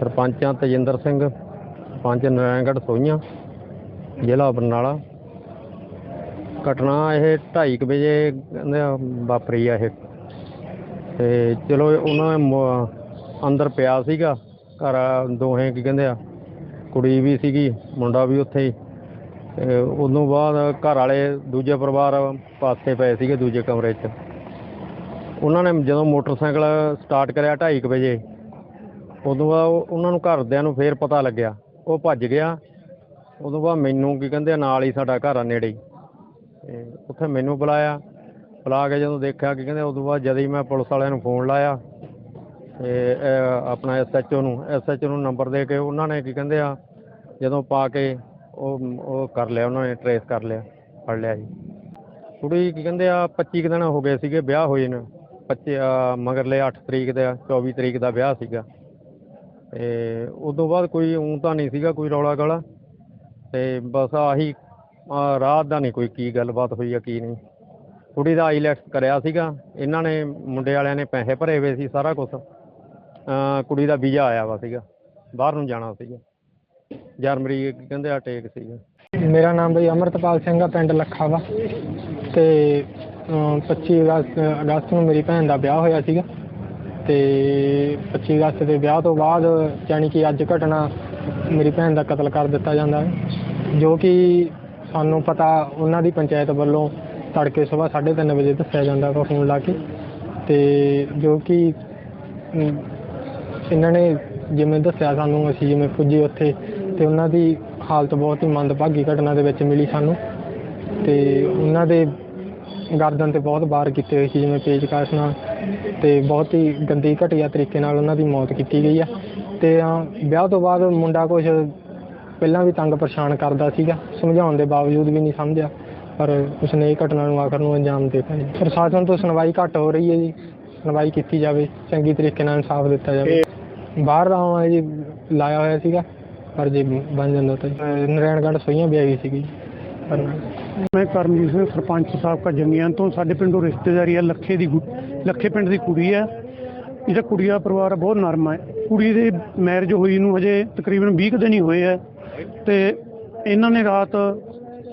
ਸਰਪੰਚਾਂ ਤਜਿੰਦਰ ਸਿੰਘ ਪੰਚ ਨਰਾਇਣਗੜ੍ਹ ਸੋਈਆਂ ਜ਼ਿਲ੍ਹਾ ਬਰਨਾਲਾ। ਘਟਨਾ ਇਹ 2:30 ਵਜੇ ਕਹਿੰਦੇ ਆ, ਵਾਪਰੀ ਆ ਇਹ। ਤੇ ਚਲੋ ਉਹਨਾਂ ਮ- ਅੰਦਰ ਪਿਆ ਸੀਗਾ, ਘਰ ਦੋਹੇ ਕੀ ਕਹਿੰਦੇ ਆ, ਕੁੜੀ ਵੀ ਸੀਗੀ, ਮੁੰਡਾ ਵੀ ਉੱਥੇ ਹੀ। ਤੇ ਉਦੋਂ ਬਾਅਦ ਘਰ ਵਾਲੇ ਦੂਜੇ ਪਰਿਵਾਰ ਪਾਸੇ ਪਏ ਸੀਗੇ, ਦੂਜੇ ਕਮਰੇ 'ਚ। ਉਹਨਾਂ ਨੇ ਜਦੋਂ ਮੋਟਰਸਾਈਕਲ ਸਟਾਰਟ ਕਰਿਆ 2:30 ਵਜੇ ਉਦੋਂ ਬਾਅਦ ਉਹ- ਉਹਨਾਂ ਨੂੰ ਘਰਦਿਆਂ ਨੂੰ ਫੇਰ ਪਤਾ ਲੱਗਿਆ। ਉਹ ਭੱਜ ਗਿਆ। ਉਦੋਂ ਬਾਅਦ ਮੈਨੂੰ ਕੀ ਕਹਿੰਦੇ ਆ, ਨਾਲ ਹੀ ਸਾਡਾ ਘਰ ਆ ਨੇੜੇ। ਹੀ ਤੇ ਉੱਥੇ ਮੈਨੂੰ ਬੁਲਾਇਆ। ਬੁਲਾ ਕੇ ਜਦੋਂ ਦੇਖਿਆ ਕੀ ਕਹਿੰਦੇ ਉਦੋਂ ਬਾਅਦ ਜਦ ਹੀ ਮੈਂ ਪੁਲਿਸ ਵਾਲਿਆਂ ਨੂੰ ਫੋਨ ਲਾਇਆ ਤੇ ਇਹ ਆਪਣਾ ਐਸਐਚਓ ਨੂੰ ਐਸਐਚਓ ਨੂੰ ਨੰਬਰ ਦੇ ਕੇ ਉਹਨਾਂ ਨੇ ਕੀ ਕਹਿੰਦੇ ਆ ਜਦੋਂ ਪਾ ਕੇ ਉਹ ਉਹ ਕਰ ਲਿਆ ਉਹਨਾਂ ਨੇ ਟਰੇਸ ਕਰ ਲਿਆ ਫੜ ਲਿਆ ਜੀ। ਕੁੜੀ ਕੀ ਕਹਿੰਦੇ ਆ 25 ਕੁ ਦਿਨ ਹੋ ਗਏ ਸੀਗੇ ਵਿਆਹ ਹੋਏ ਨੇ। 25 ਮਗਰਲੇ 8 ਤਰੀਕ ਦਾ 24 ਤਰੀਕ ਦਾ ਵਿਆਹ ਸੀਗਾ। ਤੇ ਤੋਂ ਬਾਅਦ ਕੋਈ ਊਂ ਤਾਂ ਨਹੀਂ ਸੀਗਾ ਕੋਈ ਰੌਲਾ ਗਾਲਾ। ਤੇ ਬਸ ਆਹੀ, ਆਹ ਰਾਤ ਦਾ ਨਹੀਂ ਕੋਈ ਕੀ ਗੱਲਬਾਤ ਹੋਈ ਆ, ਕੀ ਨਹੀਂ। ਕੁੜੀ ਦਾ ਆਈਲੈਟਸ ਕਰਿਆ ਸੀਗਾ। ਇਹਨਾਂ ਨੇ, ਮੁੰਡੇ ਵਾਲਿਆਂ ਨੇ ਪੈਸੇ ਭਰੇ ਹੋਏ ਸੀ ਸਾਰਾ ਕੁਝ ਕੁੜੀ ਦਾ ਵੀਜ਼ਾ ਆਇਆ ਵਾ ਸੀਗਾ। ਬਾਹਰ ਨੂੰ ਜਾਣਾ ਸੀਗਾ। ਜਰਮਨੀ ਕਹਿੰਦੇ ਆ, ਟੇਕ ਸੀਗਾ। ਮੇਰਾ ਨਾਮ ਬਈ ਅਮਰਤਪਾਲ ਸਿੰਘ ਆ, ਪਿੰਡ ਲੱਖਾ ਵਾ। ਤੇ ਅਮ 25 ਅਗਸਤ ਅਗਸਤ ਨੂੰ ਮੇਰੀ ਭੈਣ ਦਾ ਵਿਆਹ ਹੋਇਆ ਸੀਗਾ। ਤੇ 25 ਅਗਸਤ ਦੇ ਵਿਆਹ ਤੋਂ ਬਾਅਦ ਯਾਨੀ ਕਿ ਅੱਜ ਘਟਨਾ ਮੇਰੀ ਭੈਣ ਦਾ ਕਤਲ ਕਰ ਦਿੱਤਾ ਜਾਂਦਾ ਹੈ, ਜੋ ਕਿ ਸਾਨੂੰ ਪਤਾ ਉਹਨਾਂ ਦੀ ਪੰਚਾਇਤ ਵੱਲੋਂ ਤੜਕੇ ਸਵੇਰ 3:30 ਵਜੇ ਦੱਸਿਆ ਜਾਂਦਾ ਵਾ ਫੋਨ ਲਾ ਕੇ। ਤੇ ਜੋ ਕਿ ਇਹਨਾਂ ਨੇ ਜਿਵੇਂ ਦੱਸਿਆ ਸਾਨੂੰ, ਅਸੀਂ ਜਿਵੇਂ ਪੁੱਜੇ ਉੱਥੇ ਤੇ ਉਹਨਾਂ ਦੀ ਹਾਲਤ ਬਹੁਤ ਹੀ ਮੰਦਭਾਗੀ ਘਟਨਾ ਦੇ ਵਿੱਚ ਮਿਲੀ ਸਾਨੂੰ। ਤੇ ਉਹਨਾਂ ਦੇ ਗਰਦਨ ਤੇ ਬਹੁਤ ਵਾਰ ਕੀਤੇ ਹੋਏ ਸੀ, ਜਿਵੇਂ ਪੇਚਕਸ ਨਾਲ ਤੇ ਬਹੁਤ ਹੀ ਗੰਦੀ ਘਟੀਆ ਤਰੀਕੇ ਨਾਲ ਉਹਨਾਂ ਦੀ ਮੌਤ ਕੀਤੀ ਗਈ ਆ। ਤੇ ਵਿਆਹ ਤੋਂ ਬਾਅਦ ਮੁੰਡਾ ਕੁਛ ਪਹਿਲਾਂ ਵੀ ਤੰਗ ਪਰੇਸ਼ਾਨ ਕਰਦਾ ਸੀਗਾ, ਸਮਝਾਉਣ ਦੇ ਬਾਵਜੂਦ ਵੀ ਨਹੀਂ ਸਮਝਿਆ, ਪਰ ਉਸਨੇ ਇਹ ਘਟਨਾ ਨੂੰ ਆਖਰ ਨੂੰ ਅੰਜਾਮ ਦੇ ਦਿੱਤਾ ਜੀ। ਪ੍ਰਸ਼ਾਸਨ ਤੋਂ ਸੁਣਵਾਈ ਘੱਟ ਹੋ ਰਹੀ ਹੈ ਜੀ, ਸੁਣਵਾਈ ਕੀਤੀ ਜਾਵੇ, ਚੰਗੀ ਤਰੀਕੇ ਨਾਲ ਇਨਸਾਫ ਦਿੱਤਾ ਜਾਵੇ। ਬਾਹਰ ਦਾ ਹਾਂ ਜੀ, ਲਾਇਆ ਹੋਇਆ ਸੀਗਾ, ਪਰ ਜੇ ਬਣ ਜਾਂਦਾ ਤਾਂ ਅਹ ਨਾਰਾਇਣਗੜ੍ਹ ਸੋਈਆਂ ਵੀ ਆਈ ਸੀਗੀ ਪਰ ਮੈਂ ਕਰਮਜੀਤ ਸਿੰਘ ਸਰਪੰਚ ਸਾਬਕਾ ਜੰਗੀਆਂ ਤੋਂ ਸਾਡੇ ਪਿੰਡੋਂ ਰਿਸ਼ਤੇਦਾਰੀ ਆ ਲੱਖੇ ਦੀ ਲੱਖੇ ਪਿੰਡ ਦੀ ਕੁੜੀ ਆ। ਇਹਦਾ ਕੁੜੀ ਦਾ ਪਰਿਵਾਰ ਬਹੁਤ ਨਰਮ ਹੈ ਕੁੜੀ ਦੀ ਮੈਰਿਜ ਹੋਈ ਨੂੰ ਹਜੇ ਤਕਰੀਬਨ 20 ਕੁ ਦਿਨ ਹੀ ਹੋਏ ਆ। ਤੇ ਇਹਨਾਂ ਨੇ ਰਾਤ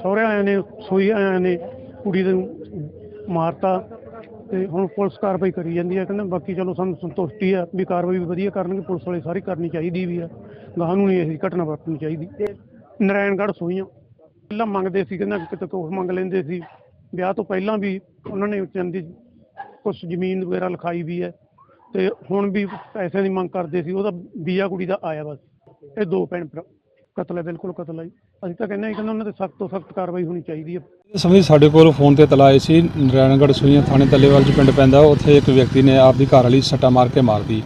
ਸਹੁਰੇ ਆਇਆਂ ਨੇ ਸੋਈ ਆਇਆਂ ਨੇ ਕੁੜੀ ਨੂੰ ਮਾਰਤਾ। ਤੇ ਹੁਣ ਪੁਲਿਸ ਕਾਰਵਾਈ ਕਰੀ ਜਾਂਦੀ ਹੈ ਕਹਿੰਦੇ ਬਾਕੀ ਚਲੋ ਸਾਨੂੰ ਸੰਤੁਸ਼ਟੀ ਆ ਵੀ ਕਾਰਵਾਈ ਵੀ ਵਧੀਆ ਕਰਨਗੇ। ਪੁਲਿਸ ਵਾਲੇ ਸਾਰੀ ਕਰਨੀ ਚਾਹੀਦੀ ਵੀ ਆ। ਗਾਹਾਂ ਨੂੰ ਨਹੀਂ ਇਹ ਘਟਨਾ ਵਾਪਰਨੀ ਚਾਹੀਦੀ। ਨਾਰਾਇਣਗੜ੍ਹ ਸੋਈਆਂ। ਪਹਿਲਾਂ ਮੰਗਦੇ ਸੀ ਕਹਿੰਦਾ ਕਿਤੇ ਕੁਛ ਮੰਗ ਲੈਂਦੇ ਸੀ। ਵਿਆਹ ਤੋਂ ਪਹਿਲਾਂ ਵੀ ਉਹਨਾਂ ਨੇ ਚੰਦੀ ਕੁਝ ਜ਼ਮੀਨ ਵਗੈਰਾ ਲਿਖਾਈ ਵੀ ਹੈ ਤੇ ਹੁਣ ਵੀ ਪੈਸਿਆਂ ਦੀ ਮੰਗ ਕਰਦੇ ਸੀ, ਉਹਦਾ ਵੀਜ਼ਾ ਕੁੜੀ ਦਾ ਆਇਆ ਬਸ। ਇਹ ਦੋ ਭੈਣ ਭਰਾ। ਕਤਲ ਹੈ, ਬਿਲਕੁਲ ਕਤਲ ਹੈ। ਅਸੀਂ ਤਾਂ ਕਹਿੰਦੇ ਹਾਂ ਕਿ ਉਹਨਾਂ ਤੇ ਸਖਤ ਤੋਂ ਸਖਤ ਕਾਰਵਾਈ ਹੋਣੀ ਚਾਹੀਦੀ ਹੈ। ਸਮੇਂ ਸਾਡੇ ਕੋਲ ਫੋਨ ਤੇ ਤਲਾਹ ਆਈ ਸੀ ਨਾਰਾਇਣਗੜ੍ਹ ਸੁਈਆਂ ਥਾਣੇ ਤੱਲੇਵਾਲ ਚ ਪਿੰਡ ਪੈਂਦਾ, ਉੱਥੇ ਇੱਕ ਵਿਅਕਤੀ ਨੇ ਆਪਦੀ ਘਰ ਵਾਲੀ ਸੱਟਾ ਮਾਰ ਕੇ ਮਾਰਦੀ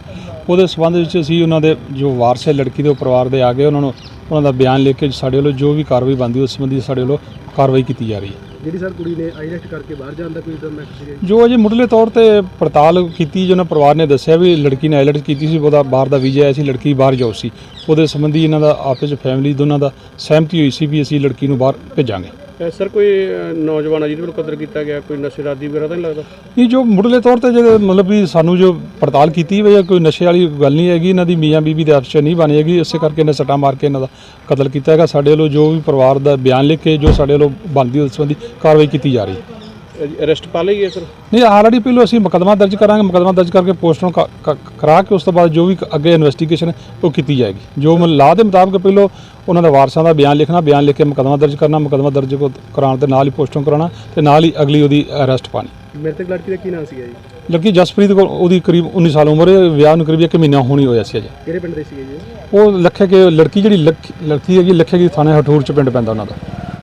ਉਹਦੇ ਸਬੰਧ ਵਿੱਚ ਅਸੀਂ ਉਹਨਾਂ ਦੇ ਜੋ ਵਾਰਸ ਹੈ ਲੜਕੀ ਦੇ ਪਰਿਵਾਰ ਦੇ ਆ ਗਏ ਉਹਨਾਂ ਨੂੰ ਉਹਨਾਂ ਦਾ ਬਿਆਨ ਲਿਖ ਕੇ ਸਾਡੇ ਵੱਲੋਂ ਜੋ ਵੀ ਕਾਰਵਾਈ ਬਣਦੀ ਉਸ ਸੰਬੰਧੀ ਸਾਡੇ ਵੱਲੋਂ ਕਾਰਵਾਈ ਕੀਤੀ ਜਾ ਰਹੀ ਹੈ। ਜਿਹੜੀ ਸਰ ਕੁੜੀ ਨੇ ਆਈਲੈਟ ਕਰਕੇ ਬਾਹਰ ਜਾਣ ਦਾ ਕੋਈ ਤਾਂ ਮੈਂ ਸੀਗਾ ਜੀ? ਜੋ ਅਜੇ ਮੁੱਢਲੇ ਤੌਰ ਤੇ ਪੜਤਾਲ ਕੀਤੀ ਜਿਹਨਾਂ ਪਰਿਵਾਰ ਨੇ ਦੱਸਿਆ ਵੀ ਲੜਕੀ ਨੇ ਆਈਲੈਟ ਕੀਤੀ ਸੀ ਉਹਦਾ ਬਾਹਰ ਦਾ ਵੀਜ਼ਾ ਆਇਆ ਸੀ ਲੜਕੀ ਬਾਹਰ ਜਾਊ ਸੀ। ਉਹਦੇ ਸੰਬੰਧੀ ਇਹਨਾਂ ਦਾ ਆਪਸ ਵਿੱਚ ਫੈਮਿਲੀ ਦੋਨਾਂ ਦਾ ਸਹਿਮਤੀ ਹੋਈ ਸੀ ਵੀ ਅਸੀਂ ਲੜਕੀ ਨੂੰ ਬਾਹਰ ਭੇਜਾਂਗੇ। ਸਰ, ਕੋਈ ਨੌਜਵਾਨ ਆ ਜਿਹਦੇ ਵੱਲੋਂ ਕਤਲ ਕੀਤਾ ਗਿਆ, ਕੋਈ ਨਸ਼ੇਰਾਦੀ ਵਗੈਰਾ ਤਾਂ ਨਹੀਂ ਲੱਗਦਾ? ਨਹੀਂ, ਜੋ ਮੁੱਢਲੇ ਤੌਰ ਤੇ ਜਿਹੜੇ ਮਤਲਬ ਵੀ ਸਾਨੂੰ ਜੋ ਪੜਤਾਲ ਕੀਤੀ ਵੀ ਕੋਈ ਨਸ਼ੇ ਵਾਲੀ ਗੱਲ ਨਹੀਂ ਹੈਗੀ, ਇਹਨਾਂ ਦੀ ਮੀਆਂ ਬੀਬੀ ਦੇ ਆਪਸ ਨਹੀਂ ਬਣੀ ਹੈਗੀ, ਇਸੇ ਕਰਕੇ ਇਹਨੇ ਸੱਟਾਂ ਮਾਰ ਕੇ ਇਹਨਾਂ ਦਾ ਕਤਲ ਕੀਤਾ ਹੈਗਾ। ਸਾਡੇ ਵੱਲੋਂ ਜੋ ਵੀ ਪਰਿਵਾਰ ਦਾ ਬਿਆਨ ਲਿਖ ਕੇ ਜੋ ਸਾਡੇ ਵੱਲੋਂ ਬਣਦੀ ਉਸ ਸੰਬੰਧੀ ਕਾਰਵਾਈ ਕੀਤੀ ਜਾ ਰਹੀ ਹੈ। ਅਰੈਸਟ ਪਾ ਲਈ ਹੈ ਸਰ ਨਹੀਂ ਆਲਰੇਡੀ ਪਹਿਲਾਂ ਅਸੀਂ ਮੁਕੱਦਮਾ ਦਰਜ ਕਰਾਂਗੇ ਮੁਕੱਦਮਾ ਦਰਜ ਕਰਕੇ ਪੋਸਟਮਾਰਟਮ ਕਰਾ ਕੇ ਉਸ ਤੋਂ ਬਾਅਦ ਜੋ ਵੀ ਅੱਗੇ ਇਨਵੈਸਟੀਗੇਸ਼ਨ ਉਹ ਕੀਤੀ ਜਾਏਗੀ। ਜੋ ਮ- ਲਾਅ ਦੇ ਮੁਤਾਬਕ ਪਹਿਲਾਂ ਉਹਨਾਂ ਦੇ ਵਾਰਸਾਂ ਦਾ ਬਿਆਨ ਲਿਖਣਾ ਬਿਆਨ ਲਿਖ ਕੇ ਮੁਕੱਦਮਾ ਦਰਜ ਕਰਨਾ ਮੁਕੱਦਮਾ ਦਰਜ ਕੋ- ਕਰਾਉਣ ਦੇ ਨਾਲ ਹੀ ਪੋਸਟਮਾਰਟਮ ਕਰਾਉਣਾ ਤੇ ਨਾਲ ਹੀ ਅਗਲੀ ਉਹਦੀ ਅਰੈਸਟ ਪਾਣੀ ਮ੍ਰਿਤਕ ਲੜਕੀ ਦਾ ਕੀ ਨਾਮ ਸੀਗਾ ਜੀ? ਲੜਕੀ ਜਸਪ੍ਰੀਤ ਕੋਲ ਉਹਦੀ ਕਰੀਬ 19 ਸਾਲ ਉਮਰ ਹੈ ਵਿਆਹ ਨੂੰ ਕਰੀਬ ਇੱਕ ਮਹੀਨਾ ਹੋਣੀ ਹੋਇਆ ਸੀ ਅਜੇ। ਕਿਹੜੇ ਪਿੰਡ ਦੇ ਸੀਗੇ ਜੀ? ਉਹ ਲੱਖੇ ਕੇ ਲੜਕੀ ਜਿਹੜੀ ਲੱਖ- ਲੜਕੀ ਹੈਗੀ ਲੱਖੇ ਕੀ ਥਾਣੇ ਹਠੂਰ ਚ ਪਿੰਡ ਪੈਂਦਾ ਉਹਨਾਂ ਦਾ।